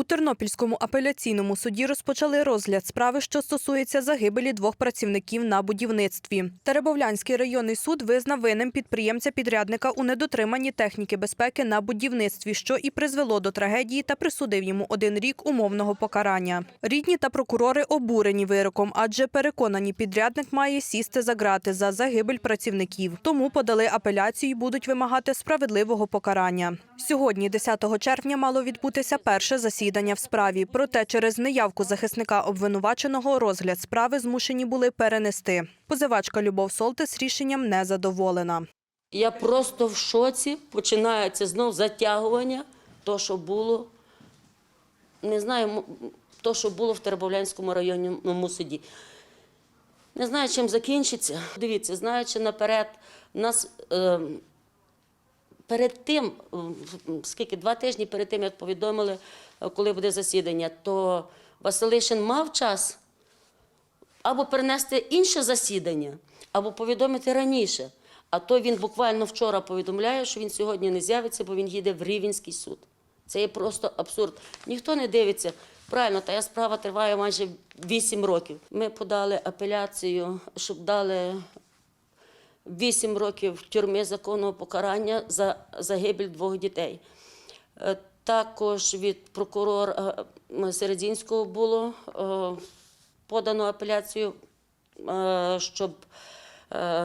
У Тернопільському апеляційному суді розпочали розгляд справи, що стосується загибелі двох працівників на будівництві. Теребовлянський районний суд визнав винним підприємця-підрядника у недотриманні техніки безпеки на будівництві, що і призвело до трагедії та присудив йому один рік умовного покарання. Рідні та прокурори обурені вироком, адже переконані, підрядник має сісти за грати за загибель працівників. Тому подали апеляцію і будуть вимагати справедливого покарання. Сьогодні, 10 червня, мало відбутися перше засідання в справі. Проте через неявку захисника обвинуваченого розгляд справи змушені були перенести. Позивачка Любов Солтис рішенням не задоволена. Я просто в шоці. Починається знов затягування, то, що було. Не знаю, то, що було в Теребовлянському районному суді. Не знаю, чим закінчиться. Дивіться, знаючи наперед, нас е, перед тим, скільки два тижні перед тим, як повідомили, е, коли буде засідання, то Василишин мав час або перенести інше засідання, або повідомити раніше. А то він буквально вчора повідомляє, що він сьогодні не з'явиться, бо він їде в Рівенський суд. Це є просто абсурд. Ніхто не дивиться. Правильно, та справа триває майже 8 років. Ми подали апеляцію, щоб дали 8 років тюрми законного покарання за загибель двох дітей. Е, Також від прокурора е, Середзінського було е, подано апеляцію, щоб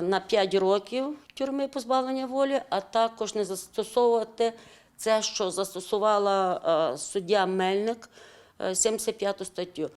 на 5 років тюрми позбавлення волі, а також не застосовувати це, що застосувала суддя Мельник, е, 75 статтю.